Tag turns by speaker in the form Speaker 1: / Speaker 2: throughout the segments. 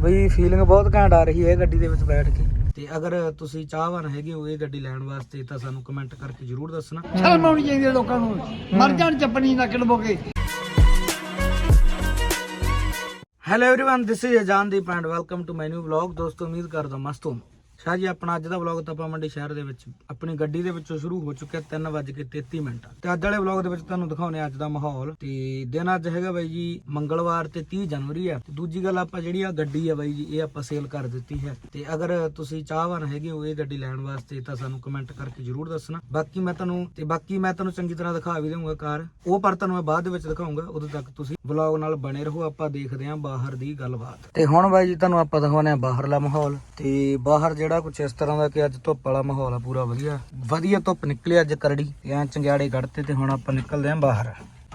Speaker 1: ਬਈ ਫੀਲਿੰਗ ਬਹੁਤ ਘੈਂਟ ਆ ਰਹੀ ਹੈ ਇਹ ਗੱਡੀ ਦੇ ਵਿੱਚ ਬੈਠ ਕੇ ਤੇ ਅਗਰ ਤੁਸੀਂ ਚਾਹਵਾਨ ਹੈਗੇ ਹੋ ਇਹ ਗੱਡੀ ਲੈਣ ਵਾਸਤੇ ਤਾਂ ਸਾਨੂੰ ਕਮੈਂਟ ਕਰਕੇ ਜਰੂਰ ਦੱਸਣਾ
Speaker 2: ਸ਼ਰਮ ਆਉਣੀ ਚਾਹੀਦੀ ਹੈ ਲੋਕਾਂ ਨੂੰ ਮਰ ਜਾਣ ਚੱਪਣੀ ਨਕਲ ਬੋਕੇ
Speaker 1: hello everyone this is Ajandeep and welcome to my new vlog ਦੋਸਤੋ ਉਮੀਦ ਕਰਦਾ ਮਸਤ ਹੋ ਸ਼ਾਹ ਜੀ, ਆਪਣਾ ਅੱਜ ਦਾ ਵਲੌਗ ਤਾਂ ਆਪਾਂ ਮੰਡੀ ਸ਼ਹਿਰ ਦੇ ਵਿੱਚ, ਆਪਣੀ ਗੱਡੀ ਦੇ ਵਿੱਚੋਂ ਸ਼ੁਰੂ ਹੋ ਚੁੱਕਿਆ 3:33 ਮਿੰਟ। ਤੇ ਅੱਜ ਵਾਲੇ ਵਲੌਗ ਦੇ ਵਿੱਚ ਤੁਹਾਨੂੰ ਦਿਖਾਉਣੇ ਅੱਜ ਦਾ ਮਾਹੌਲ। ਤੇ ਦਿਨ ਅੱਜ ਹੈਗਾ ਬਾਈ ਜੀ, ਮੰਗਲਵਾਰ ਤੇ 30 ਜਨਵਰੀ ਆ। ਤੇ ਦੂਜੀ ਗੱਲ ਆਪਾਂ ਜਿਹੜੀ ਆ ਗੱਡੀ ਆ ਬਾਈ ਜੀ, ਇਹ ਆਪਾਂ ਸੇਲ ਕਰ ਦਿੱਤੀ ਹੈ। ਤੇ ਅਗਰ ਤੁਸੀਂ ਚਾਹਵਾਨ ਹੈਗੇ ਹੋ ਇਹ ਗੱਡੀ ਲੈਣ ਵਾਸਤੇ, ਤਾਂ ਸਾਨੂੰ ਕਮੈਂਟ ਕਰਕੇ ਜਰੂਰ ਦੱਸਣਾ। ਬਾਕੀ ਮੈਂ ਤੁਹਾਨੂੰ, ਤੇ ਬਾਕੀ ਮੈਂ ਤੁਹਾਨੂੰ ਚੰਗੀ ਤਰ੍ਹਾਂ ਦਿਖਾ ਵੀ ਦੇਵਾਂਗਾ ਕਾਰ। ਉਹ ਪਰ ਤੁਹਾਨੂੰ ਮੈਂ ਬਾਅਦ ਦੇ ਵਿੱਚ ਦਿਖਾਉਂਗਾ, ਉਦੋਂ ਤੱਕ ਤੁਸੀਂ ਵਲੌਗ ਨਾਲ ਬਣੇ ਰਹੋ, ਆਪਾਂ ਦੇਖਦੇ ਹਾਂ ਬਾਹਰ ਦੀ ਗੱਲਬਾਤ। ਤੇ ਹੁਣ ਬਾਈ ਜੀ, ਤੁਹਾਨੂੰ ਆਪਾਂ ਦਿਖਾਉਣੇ ਆ ਬਾਹਰਲਾ ਮਾਹੌਲ। ਤੇ ਬਾਹਰ ਜਿਹੜਾ ਕੁਝ ਇਸ ਤਰ੍ਹਾਂ ਦਾ ਕਿ ਅੱਜ ਧੁੱਪ ਵਾਲਾ ਮਾਹੌਲ ਆ, ਪੂਰਾ ਵਧੀਆ। ਵਧੀਆ ਧੁੱਪ ਨਿਕਲੀ ਅੱਜ ਕਰੜੀ, ਐ ਚੰਗਿਆੜੇ ਕੱਢਤੇ ਤੇ ਹੁਣ ਆਪਾਂ ਨਿਕਲਦੇ ਆਂ ਬਾਹਰ।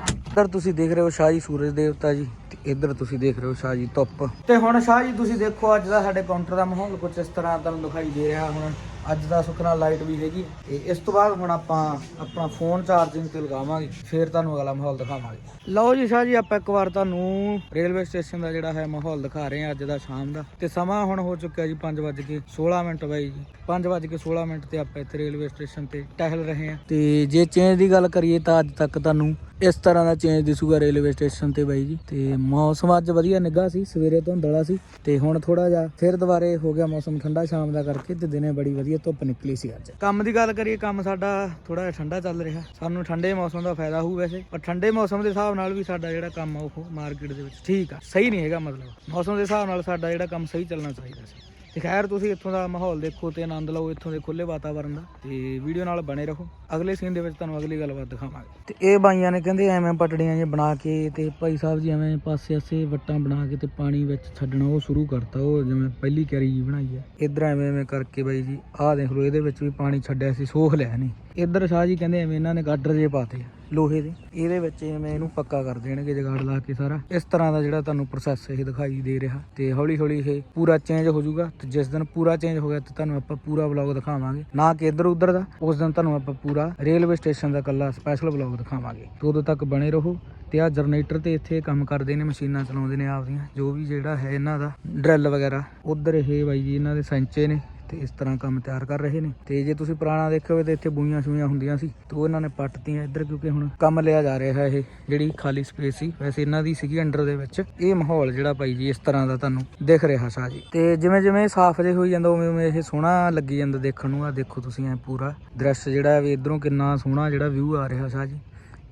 Speaker 1: ਇੱਧਰ ਤੁਸੀਂ ਦੇਖ ਰਹੇ ਹੋ ਸ਼ਾਹ ਜੀ ਸੂਰਜ ਦੇਵਤਾ ਜੀ, ਤੇ ਇੱਧਰ ਤੁਸੀਂ ਦੇਖ ਰਹੇ ਹੋ ਸ਼ਾਹ ਜੀ ਧੁੱਪ। ਤੇ ਹੁਣ ਸ਼ਾਹ ਜੀ ਤੁਸੀਂ ਦੇਖੋ ਅੱਜ ਦਾ ਸਾਡੇ ਕਾਊਂਟਰ ਦਾ ਮਾਹੌਲ ਕੁਝ ਇਸ ਤਰ੍ਹਾਂ ਤੁਹਾਨੂੰ ਦਿਖਾਈ ਦੇ ਰਿਹਾ ਹੁਣ। ਅੱਜ ਦਾ ਸੁਖਨਾ ਲਾਈਟ ਵੀ ਹੈਗੀ ਤੇ ਇਸ ਤੋਂ ਬਾਅਦ ਹੁਣ ਆਪਾਂ ਆਪਣਾ ਫੋਨ ਚਾਰਜਿੰਗ ਤੇ ਲਗਾਵਾਂਗੇ, ਫਿਰ ਤੁਹਾਨੂੰ ਅਗਲਾ ਮਾਹੌਲ ਦਿਖਾਵਾਂਗੇ। ਲਓ ਜੀ ਸ਼ਾਹ ਜੀ, ਆਪਾਂ ਇੱਕ ਵਾਰ ਤੁਹਾਨੂੰ ਰੇਲਵੇ ਸਟੇਸ਼ਨ ਦਾ ਜਿਹੜਾ ਹੈ ਮਾਹੌਲ ਦਿਖਾ ਰਹੇ ਹਾਂ ਅੱਜ ਦਾ ਸ਼ਾਮ ਦਾ। ਤੇ ਸਮਾਂ ਹੁਣ ਹੋ ਚੁੱਕਿਆ ਜੀ 5:16 ਮਿੰਟ ਬਾਈ ਜੀ। 5:16 ਮਿੰਟ ਤੇ ਆਪਾਂ ਇੱਥੇ ਰੇਲਵੇ ਸਟੇਸ਼ਨ ਤੇ ਟਹਿਲ ਰਹੇ ਹਾਂ। ਤੇ ਜੇ ਚੇਂਜ ਦੀ ਗੱਲ ਕਰੀਏ ਤਾਂ ਅੱਜ ਤੱਕ ਤੁਹਾਨੂੰ ਇਸ ਤਰ੍ਹਾਂ ਦਾ ਚੇਂਜ ਦਿਸੂਗਾ ਰੇਲਵੇ ਸਟੇਸ਼ਨ ਤੇ ਬਾਈ ਜੀ। ਤੇ ਮੌਸਮ ਅੱਜ ਵਧੀਆ ਨਿੱਘਾ ਸੀ, ਸਵੇਰੇ ਧੁੰਦਲਾ ਸੀ। ਤੇ ਹੁਣ ਥੋੜਾ ਜਿਹਾ ਫਿਰ ਦੁਬਾਰੇ ਹੋ ਗਿਆ ਮੌਸਮ ਠੰਡਾ ਸ਼ਾਮ ਦਾ ਕਰਕੇ ਤੇ ਦਿਨੇ ਬੜੀ ਵਧੀਆ ਧੁੱਪ ਨਿਕਲੀ ਸੀ ਅੱਜ। ਕੰਮ ਦੀ ਗੱਲ ਕਰੀਏ, ਕੰਮ ਸਾਡਾ ਥੋੜਾ ਜਿਹਾ ਠੰਡਾ ਚੱਲ ਰਿਹਾ। ਸਾਨੂੰ ਠੰਡੇ ਮੌਸਮ ਦਾ ਫਾਇਦਾ ਹੋਊ ਵੈਸੇ, ਪਰ ਠੰਡੇ ਮੌਸਮ ਦੇ ਹਿਸਾਬ ਨਾਲ ਵੀ ਸਾਡਾ ਜਿਹੜਾ ਕੰਮ ਆ ਉਹ ਮਾਰਕੀਟ ਦੇ ਵਿੱਚ ਠੀਕ ਆ, ਸਹੀ ਨਹੀਂ ਹੈਗਾ ਮਤਲਬ। ਮੌਸਮ ਦੇ ਹਿਸਾਬ ਨਾਲ ਸਾਡਾ ਜਿਹੜਾ ਕੰਮ ਸਹੀ ਚੱਲਣਾ ਚਾਹੀਦਾ ਸੀ। ਤੇ ਖੈਰ ਤੁਸੀਂ ਇੱਥੋਂ ਦਾ ਮਾਹੌਲ ਦੇਖੋ ਤੇ ਆਨੰਦ ਲਓ ਇੱਥੋਂ ਦੇ ਖੁੱਲੇ ਵਾਤਾਵਰਨ ਦਾ ਤੇ ਵੀਡੀਓ ਨਾਲ ਬਣੇ ਰਹੋ। ਅਗਲੇ ਸੀਨ ਦੇ ਵਿੱਚ ਤੁਹਾਨੂੰ ਅਗਲੀ ਗੱਲਬਾਤ ਦਿਖਾਵਾਂਗੇ। ਤੇ ਇਹ ਬਾਈਆਂ ਨੇ ਕਹਿੰਦੇ ਐਵੇਂ ਪਟੜੀਆਂ ਜੇ ਬਣਾ ਕੇ ਤੇ ਭਾਈ ਸਾਹਿਬ ਜੀ ਐਵੇਂ ਪਾਸੇ ਆਸੇ ਵੱਟਾਂ ਬਣਾ ਕੇ ਤੇ ਪਾਣੀ ਵਿੱਚ ਛੱਡਣਾ ਉਹ ਸ਼ੁਰੂ ਕਰਤਾ, ਉਹ ਜਿਵੇਂ ਪਹਿਲੀ ਕੈਰੀ ਜੀ ਬਣਾਈ ਹੈ ਇਧਰ ਐਵੇਂ ਐਵੇਂ ਕਰਕੇ ਬਾਈ ਜੀ, ਆਹ ਦੇਖ ਲਓ ਇਹਦੇ ਵਿੱਚ ਵੀ ਪਾਣੀ ਛੱਡਿਆ ਸੀ, ਸੋਖ ਲਿਆ ਨਹੀਂ ਇਧਰ ਸ਼ਾਹ ਜੀ ਕਹਿੰਦੇ ਐਵੇਂ ਇਹਨਾਂ ਨੇ ਗਾਡਰ ਜੇ ਪਾਤੇ ਲੋਹੇ ਦੇ। ਇਹਦੇ ਵਿੱਚ ਐਵੇਂ ਇਹਨੂੰ ਪੱਕਾ ਕਰ ਦੇਣਗੇ ਜਗਾੜ ਲਾ ਕੇ ਸਾਰਾ। ਇਸ ਤਰ੍ਹਾਂ ਦਾ ਜਿਹੜਾ ਤੁਹਾਨੂੰ ਪ੍ਰੋਸੈਸ ਇਹ ਦਿਖਾਈ ਦੇ ਰਿਹਾ। ਤੇ ਹੌਲੀ ਹੌਲੀ ਇਹ ਪੂਰਾ ਚੇਂਜ ਹੋ ਜਾਊਗਾ। ਤੇ ਜਿਸ ਦਿਨ ਪੂਰਾ ਚੇਂਜ ਹੋ ਗਿਆ ਤੇ ਤੁਹਾਨੂੰ ਆਪਾਂ ਪੂਰਾ ਵਲੌਗ ਦਿਖਾਵਾਂਗੇ। ਨਾ ਕਿ ਇੱਧਰ ਉੱਧਰ ਦਾ। ਉਸ ਦਿਨ ਤੁਹਾਨੂੰ ਆਪਾਂ ਪੂਰਾ ਰੇਲਵੇ ਸਟੇਸ਼ਨ ਦਾ ਕੱਲਾ ਸਪੈਸ਼ਲ ਵਲੌਗ ਦਿਖਾਵਾਂਗੇ। ਤੇ ਉਦੋਂ ਤੱਕ ਬਣੇ ਰਹੋ। ਤੇ ਆ ਜਨਰੇਟਰ ਤੇ ਇੱਥੇ ਕੰਮ ਕਰਦੇ ਨੇ, ਮਸ਼ੀਨਾਂ ਚਲਾਉਂਦੇ ਨੇ ਆਪਦੀਆਂ। ਜੋ ਵੀ ਜਿਹੜਾ ਹੈ ਇਹਨਾਂ ਦਾ ਡਰਿਲ ਵਗੈਰਾ, ਉਧਰ ਇਹ ਬਾਈ ਜੀ ਇਹਨਾਂ ਦੇ ਸੈਂਚੇ ਨੇ। ਤੇ ਇਸ ਤਰ੍ਹਾਂ ਕੰਮ ਤਿਆਰ ਕਰ ਰਹੇ ਨੇ। ਤੇ ਜੇ ਤੁਸੀਂ ਪੁਰਾਣਾ ਦੇਖਿਓ ਤੇ ਇੱਥੇ ਬੂਈਆਂ ਸ਼ੂਈਆਂ ਹੁੰਦੀਆਂ ਸੀ। ਤੇ ਉਹ ਇਹਨਾਂ ਨੇ ਪੱਟਤੀਆਂ ਇੱਧਰ ਕਿਉਂਕਿ ਹੁਣ ਕੰਮ ਲਿਆ ਜਾ ਰਿਹਾ ਹੈ ਇਹ, ਜਿਹੜੀ ਖਾਲੀ ਸਪੇਸ ਸੀ। ਵੈਸੇ ਇਹਨਾਂ ਦੀ ਸੀਗੀ ਅੰਡਰ ਦੇ ਵਿੱਚ। ਇਹ ਮਾਹੌਲ ਜਿਹੜਾ ਭਾਈ ਜੀ, ਇਸ ਤਰ੍ਹਾਂ ਦਾ ਤੁਹਾਨੂੰ ਦਿਖ ਰਿਹਾ ਸਾਹ ਜੀ। ਤੇ ਜਿਵੇਂ ਜਿਵੇਂ ਸਾਫ਼ ਜੇ ਹੋਈ ਜਾਂਦਾ ਉਵੇਂ ਉਵੇਂ ਇਹ ਸੋਹਣਾ ਲੱਗੀ ਜਾਂਦਾ ਦੇਖਣ ਨੂੰ। ਆ ਦੇਖੋ ਤੁਸੀਂ ਐ ਪੂਰਾ ਦ੍ਰਿਸ਼ ਜਿਹੜਾ ਵੀ ਇਧਰੋਂ ਕਿੰਨਾ ਸੋਹਣਾ ਜਿਹੜਾ ਵਿਊ ਆ ਰਿਹਾ ਸਾਹ ਜੀ।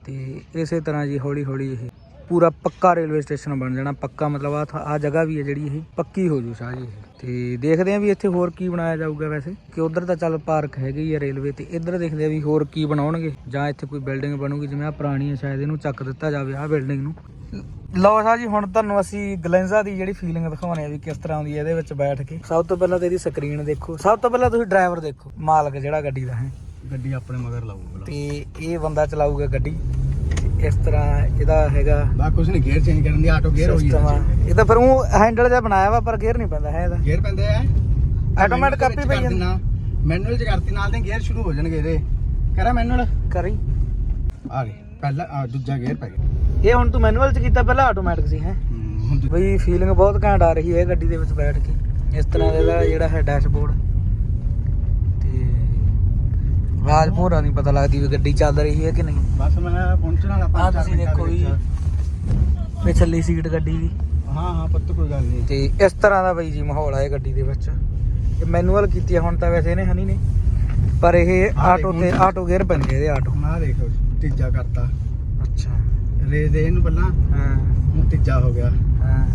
Speaker 1: ਤੇ ਇਸੇ ਤਰ੍ਹਾਂ ਜੀ ਹੌਲੀ ਹੌਲੀ ਇਹ ਪੂਰਾ ਪੱਕਾ ਰੇਲਵੇ ਸਟੇਸ਼ਨ ਬਣ ਜਾਣਾ ਪੱਕਾ ਮਤਲਬ ਆ ਆ ਜਗ੍ਹਾ ਵੀ ਹੈ ਜਿਹੜੀ ਇਹ ਪੱਕੀ ਹੋ ਜੂ ਸ਼ਾਹ ਜੀ। ਤੇ ਦੇਖਦੇ ਆ ਵੀ ਇੱਥੇ ਹੋਰ ਕੀ ਬਣਾਇਆ ਜਾਊਗਾ ਵੈਸੇ। ਕਿ ਉਧਰ ਤਾਂ ਚੱਲ ਪਾਰਕ ਹੈਗੀ ਆ ਰੇਲਵੇ ਤੇ ਇੱਧਰ ਦੇਖਦੇ ਆ ਵੀ ਹੋਰ ਕੀ ਬਣਾਉਣਗੇ। ਜਾਂ ਇੱਥੇ ਕੋਈ ਬਿਲਡਿੰਗ ਬਣੂਗੀ ਜਿਵੇਂ ਆ ਪੁਰਾਣੀ ਹੈ ਸ਼ਾਇਦ ਇਹਨੂੰ ਚੱਕ ਦਿੱਤਾ ਜਾਵੇ ਆ ਬਿਲਡਿੰਗ ਨੂੰ। ਲਓ ਸ਼ਾਹ ਜੀ ਹੁਣ ਤੁਹਾਨੂੰ ਅਸੀਂ ਗਲੈਂਜ਼ਾ ਦੀ ਜਿਹੜੀ ਫੀਲਿੰਗ ਦਿਖਾਉਣੀ ਆ ਵੀ ਕਿਸ ਤਰ੍ਹਾਂ ਦੀ ਹੈ ਇਹਦੇ ਵਿੱਚ ਬੈਠ ਕੇ। ਸਭ ਤੋਂ ਪਹਿਲਾਂ ਤਾਂ ਇਹਦੀ ਸਕਰੀਨ ਦੇਖੋ। ਸਭ ਤੋਂ ਪਹਿਲਾਂ ਤੁਸੀਂ ਡਰਾਈਵਰ ਦੇਖੋ ਮਾਲਕ ਜਿਹੜਾ ਗੱਡੀ ਦਾ ਹੈ।
Speaker 2: ਗੱਡੀ ਆਪਣੇ ਮਗਰ ਲਾਊਗਾ
Speaker 1: ਤੇ ਇਹ ਬੰਦਾ ਚਲਾਊਗਾ ਗੱਡੀ। ਇਸ ਤਰ੍ਹਾਂ ਇਹਦਾ ਹੈਗਾ
Speaker 2: ਬਾ ਕੁਛ ਨਹੀਂ ਗੇਅਰ ਚੇਂਜ ਕਰਨ ਦੀ ਆਟੋ ਗੇਅਰ ਹੋਈ
Speaker 1: ਸਿਸਟਮ ਆ। ਇਹ ਤਾਂ ਫਿਰ ਉਹ ਹੈਂਡਲ ਜਿਹਾ ਬਣਾਇਆ ਵਾ ਪਰ ਗੇਅਰ ਨਹੀਂ ਪੈਂਦਾ ਹੈ ਇਹਦਾ।
Speaker 2: ਗੇਅਰ ਪੈਂਦੇ ਆ?
Speaker 1: ਆਟੋਮੈਟਿਕ ਕਾਪੀ ਪਈ ਜਾਂਦੀ।
Speaker 2: ਮੈਨੂਅਲ ਚ ਕਰਤੀ ਨਾਲ ਦੇ ਗੇਅਰ ਸ਼ੁਰੂ ਹੋ ਜਾਣਗੇ ਇਹਦੇ। ਕਰਾਂ ਮੈਨੂਅਲ
Speaker 1: ਕਰੀ।
Speaker 2: ਆ ਗਏ ਪਹਿਲਾ ਆ ਦੂਜਾ ਗੇਅਰ ਪੈ ਗਿਆ।
Speaker 1: ਇਹ ਹੁਣ ਤੂੰ ਮੈਨੂਅਲ ਚ ਕੀਤਾ ਪਹਿਲਾਂ ਆਟੋਮੈਟਿਕ ਸੀ ਹੈ?
Speaker 2: ਹੂੰ,
Speaker 1: ਬਈ ਫੀਲਿੰਗ ਬਹੁਤ ਘੈਂਟ ਆ ਰਹੀ ਹੈ ਗੱਡੀ ਦੇ ਵਿੱਚ ਬੈਠ ਕੇ। ਇਸ ਤਰ੍ਹਾਂ ਦਾ ਜਿਹੜਾ ਹੈ ਡੈਸ਼ਬੋਰਡ ਭੋਰਾ ਨਹੀਂ ਪਤਾ ਲੱਗਦੀ ਵੀ ਗੱਡੀ ਚੱਲ ਰਹੀ ਹੈ ਕਿ ਨਹੀਂ।
Speaker 2: ਬਸ ਮੈਂ ਪਹੁੰਚਣ ਵਾਲਾ
Speaker 1: ਆ ਤੁਸੀਂ ਦੇਖੋ
Speaker 2: ਵਿੱਚ।
Speaker 1: ਪਿਛਲੀ ਸੀਟ ਗੱਡੀ ਦੀ।
Speaker 2: ਹਾਂ ਹਾਂ ਪੁੱਤ ਕੋਈ ਗੱਲ ਨਹੀਂ।
Speaker 1: ਤੇ ਇਸ ਤਰ੍ਹਾਂ ਦਾ ਬਈ ਜੀ ਮਾਹੌਲ ਇਹ ਗੱਡੀ ਦੇ ਵਿੱਚ। ਇਹ ਮੈਨੂਅਲ ਕੀਤੀ ਆ ਹੁਣ ਤਾਂ ਵੈਸੇ ਇਹਨੇ ਹਨੀ ਨੇ। ਪਰ ਇਹ ਆਟੋ। ਤੇ ਆਟੋ ਗੇਅਰ ਬਣ ਗਏ ਇਹਦੇ ਆਟੋ।
Speaker 2: ਆਹ ਦੇਖੋ ਤੀਜਾ ਕਰਤਾ।
Speaker 1: ਅੱਛਾ।
Speaker 2: ਰੇਸ ਦੇ ਇਹਨੂੰ ਪਹਿਲਾਂ
Speaker 1: ਹਾਂ।
Speaker 2: ਹੁਣ ਤੀਜਾ ਹੋ ਗਿਆ
Speaker 1: ਹਾਂ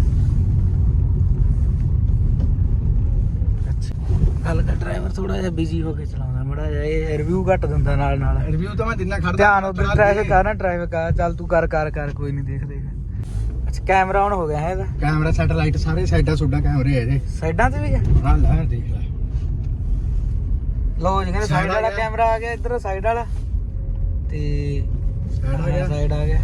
Speaker 1: ਅੱਛਾ ਗੱਲ ਕਰ ਡਰਾਈਵਰ ਥੋੜਾ ਜਿਹਾ ਬਿਜ਼ੀ ਹੋ ਕੇ ਚਲਾਉਂਦਾ ਮੜਾ ਜਿਹਾ ਇਹ ਰਿਵਿਊ ਘੱਟ ਦਿੰਦਾ ਨਾਲ ਨਾਲ।
Speaker 2: ਰਿਵਿਊ ਤਾਂ ਮੈਂ ਦਿਨਾ ਖੜਦਾ
Speaker 1: ਧਿਆਨ ਉਧਰ ਟ੍ਰੈਫਿਕ ਆ ਨਾ ਟ੍ਰੈਫਿਕ ਆ ਚੱਲ ਤੂੰ ਕਰ ਕਰ ਕਰ ਕੋਈ ਨਹੀਂ ਦੇਖ ਦੇਖ। ਅੱਛਾ ਕੈਮਰਾ ਆਨ ਹੋ ਗਿਆ ਹੈ ਇਹਦਾ?
Speaker 2: ਕੈਮਰਾ ਸੈਟਲਾਈਟ ਸਾਰੇ ਸਾਈਡਾਂ ਸੁੱਡਾ ਕੈਮਰੇ ਆ ਇਹਦੇ।
Speaker 1: ਸਾਈਡਾਂ ਤੇ ਵੀ ਆ?
Speaker 2: ਹਾਂ ਲੈ ਦੇਖ ਲੈ।
Speaker 1: ਲੋ ਜੀ ਕਹਿੰਦੇ ਸਾਈਡ ਵਾਲਾ। ਕੈਮਰਾ ਆ ਗਿਆ ਇੱਧਰ ਸਾਈਡ ਵਾਲਾ। ਤੇ
Speaker 2: ਸਾਈਡ ਆ ਗਿਆ।
Speaker 1: ਸਾਈਡ ਆ ਗਿਆ।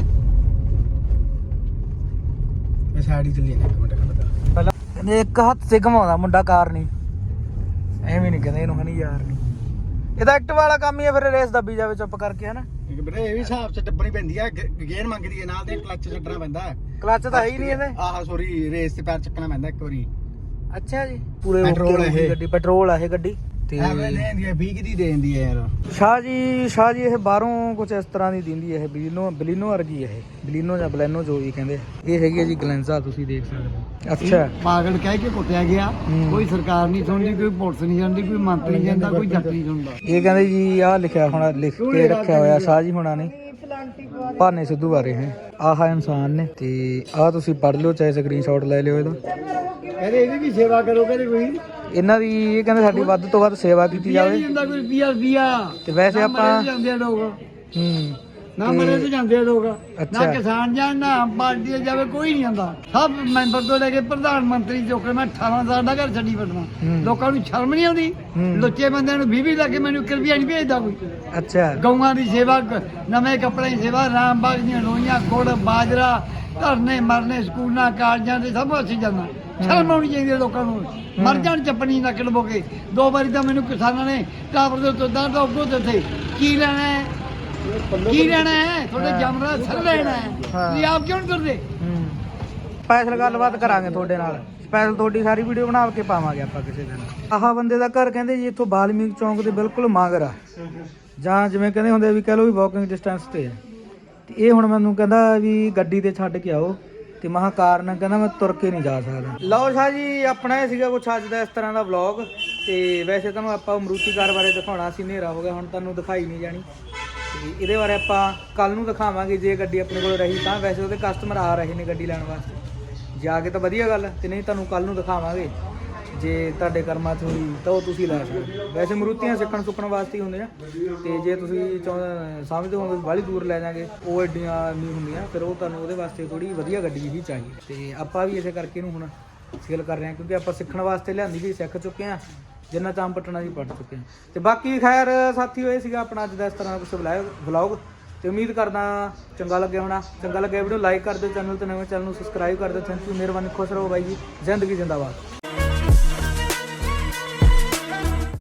Speaker 2: ਇਹ ਸਾਈਡ ਹੀ ਚੱਲੀ ਨੇ ਇੱਕ ਮਿੰਟ ਖੜਦਾ
Speaker 1: ਪਹਿਲਾਂ ਕਹਿੰਦੇ ਇੱਕ ਹੱਥ ਘਮਾਉਂਦਾ ਮੁੰਡਾ ਕਾਰ ਨਹੀਂ ਐਵੇਂ ਨਹੀਂ ਕਹਿੰਦੇ ਇਹਨੂੰ ਹਨੀ ਯਾਰ ਨਹੀਂ ਇਹਦਾ ਐਕਟਿਵ ਵਾਲਾ ਕੰਮ ਹੀ ਹੈ ਫਿਰ ਰੇਸ ਦੱਬੀ ਜਾਵੇ ਚੁੱਪ ਕਰਕੇ ਹਨਾ।
Speaker 2: ਇੱਕ ਵੀਰੇ ਇਹ ਵੀ ਹਿਸਾਬ ਚ ਟੱਪਣੀ ਪੈਂਦੀ ਆ ਗੇਅਰ ਮੰਗਦੀ ਹੈ ਨਾਲ ਦੇ ਕਲੱਚ ਛੱਡਣਾ ਪੈਂਦਾ।
Speaker 1: ਕਲੱਚ ਤਾਂ ਹੈ ਹੀ ਨਹੀਂ ਇਹਦੇ।
Speaker 2: ਆਹ ਸੋਰੀ ਰੇਸ ਤੇ ਪੈਰ ਚੱਕਣਾ ਪੈਂਦਾ ਇੱਕ ਵਾਰੀ।
Speaker 1: ਅੱਛਾ ਜੀ। ਪੂਰੇ
Speaker 2: ਪੈਟਰੋਲ
Speaker 1: ਹੋਊਗੀ
Speaker 2: ਇਹ।
Speaker 1: ਗੱਡੀ ਪੈਟਰੋਲ ਆ ਇਹ ਗੱਡੀ। ਤੇ
Speaker 2: ਐਵੇਂ ਲੈਂਦੀ ਹੈ 20 ਦੀ ਦੇ ਦਿੰਦੀ ਹੈ ਯਾਰ।
Speaker 1: ਸ਼ਾਹ ਜੀ ਸ਼ਾਹ ਜੀ ਇਹ ਬਾਹਰੋਂ ਕੁਝ ਇਸ ਤਰ੍ਹਾਂ ਦੀ ਦਿੰਦੀ ਹੈ ਇਹ ਬਲੀਨੋ ਬਲੀਨੋ ਵਰਗੀ ਹੈ ਇਹ। ਬਲੀਨੋ ਜਾਂ ਬਲੈਨੋ ਜੋ ਵੀ ਕਹਿੰਦੇ ਇਹ ਹੈਗੀ ਹੈ ਜੀ ਗਲੈਂਜ਼ਾ ਤੁਸੀਂ ਦੇਖ ਸਕਦੇ ਹੋ। ਅੱਛਾ।
Speaker 2: ਪਾਗਲ ਕਹਿ ਕੇ ਕੁੱਟਿਆ ਗਿਆ। ਕੋਈ ਸਰਕਾਰ ਨਹੀਂ ਸੁਣਦੀ ਕੋਈ ਪੁਲਿਸ ਨਹੀਂ ਜਾਂਦੀ ਕੋਈ ਮੰਤਰੀ ਨਹੀਂ ਜਾਂਦਾ ਕੋਈ ਜੱਟ ਨਹੀਂ ਸੁਣਦਾ।
Speaker 1: ਇਹ ਕਹਿੰਦੇ ਜੀ ਆਹ ਲਿਖਿਆ ਹੋਣਾ ਲਿਖ ਕੇ ਰੱਖਿਆ ਹੋਇਆ ਸ਼ਾਹ ਜੀ ਹੋਣਾ ਨੇ। ਭਾਨੇ ਸਿੱਧੂ ਬਾਰੇ ਹੈ। ਆਹ ਇਨਸਾਨ ਨੇ ਤੇ ਆਹ ਤੁਸੀਂ ਪੜ੍ਹ ਲਿਓ ਚਾਹੇ ਸਕਰੀਨਸ਼ਾਟ ਲੈ ਲਿਓ ਇਹਦਾ।
Speaker 2: ਕਹਿੰਦੇ ਇਹਦੀ ਵੀ ਸੇਵਾ ਕਰੋ ਕਹਿੰਦੇ ਕੋਈ।
Speaker 1: ਇਹਨਾਂ ਦੀ ਇਹ ਕਹਿੰਦੇ ਸਾਡੀ ਵੱਧ ਤੋਂ ਵੱਧ ਸੇਵਾ ਕੀਤੀ ਜਾਵੇ।
Speaker 2: ਨਹੀਂ ਜਾਂਦਾ ਕੋਈ ਰੁਪਿਆ ਰੁਪਿਆ
Speaker 1: ਤੇ ਵੈਸੇ ਆਪਾਂ
Speaker 2: ਜਾਂਦੇ ਲੋਕ।
Speaker 1: ਹੂੰ।
Speaker 2: ਨਾ ਮਰੇ ਤੇ ਜਾਂਦੇ ਆ ਲੋਕ। ਨਾ
Speaker 1: ਅੱਛਾ।
Speaker 2: ਕਿਸਾਨ ਜਾਣ ਨਾ ਆਮ ਪਾਰਟੀ ਦੇ ਜਾਵੇ ਕੋਈ ਨਹੀਂ ਜਾਂਦਾ ਸਭ ਮੈਂਬਰ ਤੋਂ ਲੈ ਕੇ ਪ੍ਰਧਾਨ ਮੰਤਰੀ ਚੁੱਕ ਕੇ ਮੈਂ 18 ਸਾਲ ਦਾ ਘਰ ਛੱਡੀ
Speaker 1: ਹੂੰ।
Speaker 2: ਲੋਕਾਂ ਨੂੰ ਸ਼ਰਮ ਨਹੀਂ ਆਉਂਦੀ?
Speaker 1: ਹੂੰ।
Speaker 2: ਲੁੱਚੇ ਬੰਦਿਆਂ ਨੂੰ 20 20 ਲੱਗੇ ਮੈਨੂੰ 1 ਰੁਪਿਆ ਨਹੀਂ ਭੇਜਦਾ ਕੋਈ।
Speaker 1: ਅੱਛਾ।
Speaker 2: ਗਊਆਂ ਦੀ ਸੇਵਾ ਕ- ਨਵੇਂ ਕੱਪੜੇ ਦੀ ਸੇਵਾ ਰਾਮ ਬਾਗ ਦੀਆਂ ਲੋਈਆਂ ਗੁੜ ਬਾਜਰਾ ਧਰਨੇ ਮਰਨੇ ਸਕੂਲਾਂ ਕਾਲਜਾਂ ਦੇ ਸਭ ਅਸੀਂ ਜਾਂਦਾ। ਸ਼ਰਮ ਆਉਣੀ ਚਾਹੀਦੀ ਹੈ ਲੋਕਾਂ ਨੂੰ। ਮਰ ਜਾਣ ਚੱਪਣੀ ਨਾ ਕਿਲਬੋਗੇ ਦੋ ਵਾਰੀ ਤਾਂ ਮੈਨੂੰ ਕਿਸਾਨਾਂ ਨੇ ਟਾਵਰ ਦੇ ਉੱਤੇ ਦਰ ਤੋਂ ਅੱਗੋਂ ਦਿੱਤੇ ਕੀ ਲੈਣਾ ਹੈ? ਕੀ ਲੈਣਾ ਹੈ? ਤੁਹਾਡੇ। ਜਮਰਾ ਸਰ ਲੈਣਾ ਹੈ। ਤੁਸੀਂ ਆਪ ਕਿਉਂ ਨਹੀਂ ਤੁਰਦੇ?
Speaker 1: ਹੂੰ। ਸਪੈਸ਼ਲ ਗੱਲਬਾਤ ਕਰਾਂਗੇ ਤੁਹਾਡੇ ਨਾਲ। ਸਪੈਸ਼ਲ ਤੁਹਾਡੀ ਸਾਰੀ ਵੀਡੀਓ ਬਣਾ ਕੇ ਪਾਵਾਂਗੇ ਆਪਾਂ ਕਿਸੇ ਦਿਨ। ਆਹ ਬੰਦੇ ਦਾ ਘਰ ਕਹਿੰਦੇ ਜੀ ਇੱਥੋਂ ਬਾਲਮੀਕ ਚੌਂਕ ਦੇ ਬਿਲਕੁਲ ਮਾਗਰ ਆ। ਜਾਂ ਜਿਵੇਂ ਕਹਿੰਦੇ ਹੁੰਦੇ ਵੀ ਕਹ ਲਓ ਵੀ ਵਾਕਿੰਗ ਡਿਸਟੈਂਸ ਤੇ ਹੈ ਤੇ ਇਹ ਹੁਣ ਮੈਨੂੰ ਕਹਿੰਦਾ ਵੀ ਗੱਡੀ ਤੇ ਛੱਡ ਕੇ ਆਓ ਤੇ ਮਹਾ ਕਾਰਨ ਕਹਿੰਦਾ ਮੈਂ ਤੁਰ ਕੇ ਨਹੀਂ ਜਾ ਸਕਦਾ। ਲਓ ਸ਼ਾਹ ਜੀ ਆਪਣਾ ਇਹ ਸੀਗਾ ਕੁਛ ਅੱਜ ਦਾ ਇਸ ਤਰ੍ਹਾਂ ਦਾ ਵਲੌਗ ਤੇ ਵੈਸੇ ਤੁਹਾਨੂੰ ਆਪਾਂ ਅਮਰੂਤੀ ਕਾਰ ਬਾਰੇ ਦਿਖਾਉਣਾ ਸੀ ਹਨੇਰਾ ਹੋ ਗਿਆ ਹੁਣ ਤੁਹਾਨੂੰ ਦਿਖਾਈ ਨਹੀਂ ਜਾਣੀ। ਤੇ ਇਹਦੇ ਬਾਰੇ ਆਪਾਂ ਕੱਲ ਨੂੰ ਦਿਖਾਵਾਂਗੇ, ਜੇ ਗੱਡੀ ਆਪਣੇ ਕੋਲ ਰਹੀ ਤਾਂ। ਵੈਸੇ ਉਹਦੇ ਕਸਟਮਰ ਆ ਰਹੇ ਨੇ ਗੱਡੀ ਲੈਣ ਵਾਸਤੇ। ਜਾ ਕੇ ਤਾਂ ਵਧੀਆ ਗੱਲ ਹੈ ਤੇ ਨਹੀਂ ਤੁਹਾਨੂੰ ਕੱਲ ਨੂੰ ਦਿਖਾਵਾਂਗੇ। ਜੇ ਤੁਹਾਡੇ ਕਰਮਾਂ 'ਚ ਹੋਈ ਤਾਂ ਉਹ ਤੁਸੀਂ ਲੈ ਸਕਦੇ ਹੋ। ਵੈਸੇ ਮਰੂਤੀਆਂ ਸਿੱਖਣ ਸੁੱਕਣ ਵਾਸਤੇ ਹੀ ਹੁੰਦੇ ਆ। ਤੇ ਜੇ ਤੁਸੀਂ ਚਾਹੁੰਦੇ ਸਮਝਦੇ ਹੋ ਬਾਹਲੀ ਦੂਰ ਲੈ ਜਾਗੇ, ਉਹ ਐਡੀਆਂ ਨਹੀਂ ਹੁੰਦੀਆਂ, ਫਿਰ ਉਹ ਤੁਹਾਨੂੰ ਉਹਦੇ ਵਾਸਤੇ ਥੋੜੀ ਵਧੀਆ ਗੱਡੀ ਹੀ ਚਾਹੀਦੀ। ਤੇ ਆਪਾਂ ਵੀ ਇਸੇ ਕਰਕੇ ਇਹਨੂੰ ਹੁਣ ਸੇਲ ਕਰ ਰਹੇ ਹਾਂ, ਕਿਉਂਕਿ ਆਪਾਂ ਸਿੱਖਣ ਵਾਸਤੇ ਲਿਆਂਦੀ ਵੀ, ਸਿੱਖ ਚੁੱਕੇ ਹਾਂ। ਜਿੰਨਾ ਚਾਮ ਪਟਣਾ ਸੀ ਪੜ ਚੁੱਕੇ ਹਾਂ। ਤੇ ਬਾਕੀ ਖੈਰ ਸਾਥੀਓ ਇਹ ਸੀਗਾ ਆਪਣਾ ਅੱਜ ਦਾ ਇਸ ਤਰ੍ਹਾਂ ਦਾ ਕੁਝ ਵਲੌਗ ਤੇ ਉਮੀਦ ਕਰਦਾ ਚੰਗਾ ਲੱਗਿਆ ਹੋਣਾ। ਚੰਗਾ ਲੱਗਿਆ ਵੀਡੀਓ ਲਾਈਕ ਕਰ ਦਿਓ ਚੈਨਲ ਤੇ ਨਵੇਂ ਚੈਨਲ ਨੂੰ ਸਬਸਕ੍ਰਾਈਬ ਕਰ ਦਿਓ। ਥੈਂਕ ਯੂ ਮਿਹਰਬਾਨੀ, ਖੁਸ਼ ਰਹੋ ਬਾਈ ਜੀ। ਜ਼ਿੰਦਗੀ ਜ਼ਿੰਦਾਬਾਦ।